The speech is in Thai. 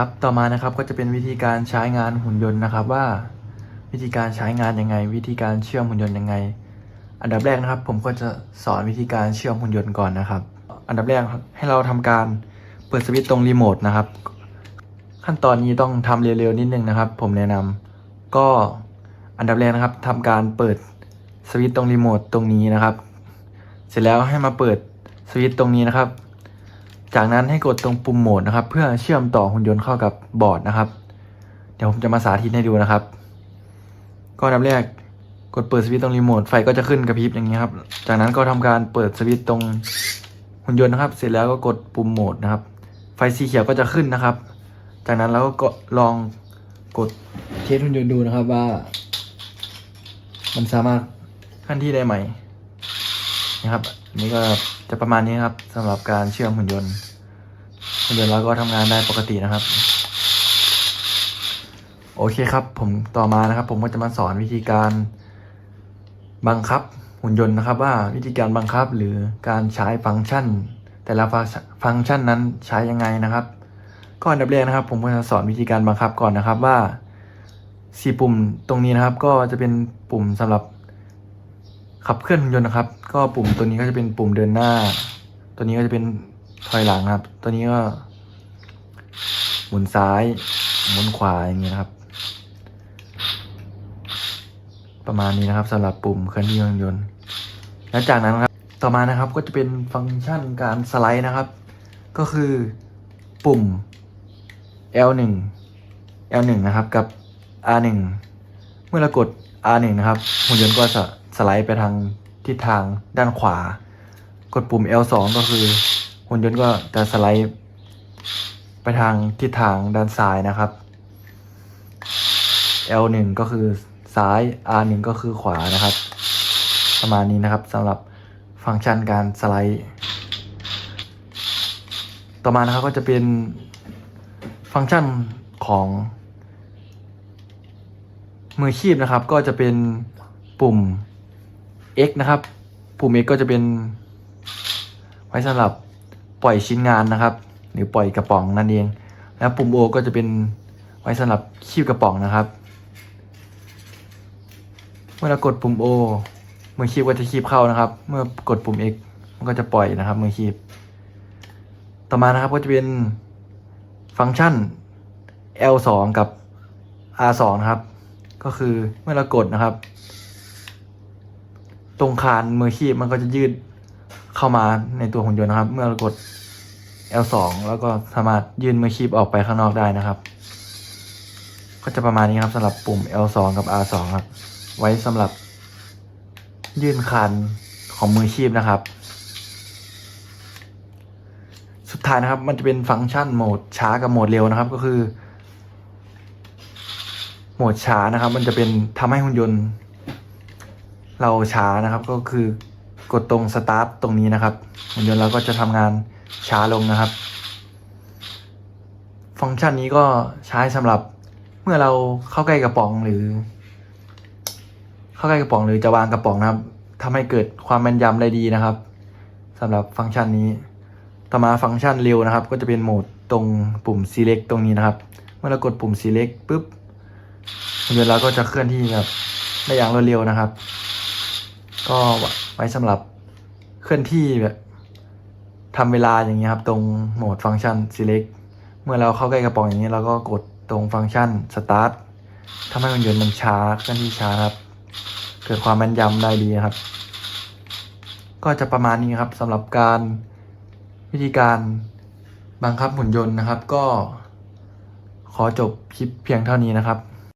ครับต่อมานะครับก็จะเป็นวิธีการใช้งานหุ่นยนต์นะครับว่า วิธีการใช้งานยังไง วิธีการเชื่อมหุ่นยนต์ยังไง อันดับแรกนะครับ ผมก็จะสอนวิธีการเชื่อมหุ่นยนต์ก่อนนะครับ อันดับแรกให้เราทำการเปิดสวิตช์ตรงรีโมทนะครับ ขั้นตอนนี้ต้องทำเร็วๆนิดนึงนะครับ ผมแนะนำก็อันดับแรกนะครับทำการเปิดสวิตช์ตรงรีโมทตรงนี้นะครับ เสร็จแล้วให้มาเปิดสวิตช์ตรงนี้นะครับ จากนั้นให้กดตรงปุ่มโหมดนะครับ เพื่อเชื่อมต่อหุ่นยนต์เข้ากับบอร์ดนะครับ เดี๋ยวผมจะมาสาธิตให้ดูนะครับ ก็อันดับแรกกดเปิดสวิตช์ตรงรีโมทไฟก็จะขึ้นกระพริบอย่างนี้ครับ จากนั้นก็ทำการเปิดสวิตช์ตรงหุ่นยนต์นะครับ เสร็จแล้วก็กดปุ่มโหมดนะครับ ไฟสีเขียวก็จะขึ้นนะครับ จากนั้นเราก็ลองกดเทสหุ่นยนต์ดูนะครับว่า มันสามารถเคลื่อนที่ได้ไหมนะครับนนี้ก็จะประมาณนี้ครับสำหรับการเชื่อมหุ่นยนต์ หุ่นยนต์เราก็ทำงานได้ปกตินะครับ โอเคครับ ผมต่อมานะครับ ผมก็จะมาสอนวิธีการบังคับหุ่นยนต์นะครับ ว่าวิธีการบังคับหรือการใช้ฟังก์ชัน แต่ละฟังก์ชันนั้นใช้ยังไงนะครับก็อันดับแรกนะครับ ผมก็จะสอนวิธีการบังคับก่อนนะครับว่าสี่ปุ่มตรงนี้นะครับ ก็จะเป็นปุ่มสำหรับขับเคลื่อนหุ่นยนต์นะครับ ก็ปุ่มตัวนี้ก็จะเป็นปุ่มเดินหน้า ตัวนี้ก็จะเป็น ถอยหลังครับ ตัวนี้ก็หมุนซ้ายหมุนขวาอย่างนี้นะครับ ประมาณนี้นะครับสำหรับปุ่มเคลื่อนที่หุ่นยนต์แล้วจากนั้นครับ ต่อมานะครับก็จะเป็นฟังก์ชันการสไลด์นะครับ ก็คือปุ่ม L1 L1 นะครับกับ R1 เมื่อเรากด R1 นะครับหุ่นยนต์ก็จะสไลด์ไปทางทิศทางด้านขวา กดปุ่ม L2 ก็คือ หุ่นยนต์ก็จะสไลด์ไปทางทิศทางด้านซ้ายนะครับ L1 ก็คือซ้าย R1 ก็คือขวานะครับ ประมาณนี้นะครับสำหรับฟังก์ชันการสไลด์ ต่อมานะครับก็จะเป็นฟังก์ชันของ มือคีบนะครับ ก็จะเป็นปุ่ม X นะครับ ปุ่ม X ก็จะเป็นไว้สำหรับ ปล่อยชิ้นงานนะครับ หรือปล่อยกระป๋องนั่นเอง แล้วปุ่ม O ก็จะเป็นไว้สำหรับคีบกระป๋องนะครับ เมื่อเรากดปุ่ม O มือคีบก็จะคีบเข้านะครับ เมื่อกดปุ่ม X มันก็จะปล่อยนะครับมือคีบ ต่อมานะครับก็จะเป็นฟังก์ชัน L2 กับ R2 นะครับ ก็คือเมื่อเรากดนะครับ ตรงคานมือคีบมันก็จะยืด เข้ามาในตัวหุ่นยนต์นะครับ เมื่อเรากด L2 แล้วก็สามารถยื่นมือคีบออกไปข้างนอกได้นะครับ ก็จะประมาณนี้ครับสำหรับปุ่ม L2 กับ R2 ครับ ไว้สำหรับยื่นคานของมือคีบนะครับ สุดท้ายนะครับ มันจะเป็นฟังก์ชันโหมดช้ากับโหมดเร็วนะครับ ก็คือ โหมดช้านะครับ มันจะเป็นทำให้หุ่นยนต์ เราช้านะครับ ก็คือ กดตรงสตาร์ทตรงนี้นะครับหุ่นยนต์เราก็จะทำงานช้าลงนะครับ ฟังก์ชันนี้ก็ใช้สำหรับเมื่อเราเข้าใกล้กระป๋องหรือ เข้าใกล้กระป๋องหรือจะวางกระป๋องนะครับทำให้เกิดความแม่นยำได้ดีนะครับสำหรับฟังก์ชันนี้ ต่อมาฟังก์ชันเร็วนะครับ ก็จะเป็นโหมดตรงปุ่ม select ตรงนี้นะครับ เมื่อเรากดปุ่ม select ปุ๊บหุ่นยนต์เราก็จะเคลื่อนที่แบบได้อย่างรวดเร็วนะครับ ก็ไว้สำหรับเคลื่อนที่แบบทำเวลาอย่างเงี้ยครับ ตรงโหมดฟังก์ชัน select เมื่อเราเข้าใกล้กระป๋องอย่างนี้เราก็กดตรงฟังก์ชัน start ทำให้หุ่นยนต์มันช้าเคลื่อนที่ช้าครับ เกิดความแม่นยำได้ดีครับ ก็จะประมาณนี้ครับสำหรับการวิธีการบังคับหุ่นยนต์นะครับ ก็ขอจบคลิปเพียงเท่านี้นะครับ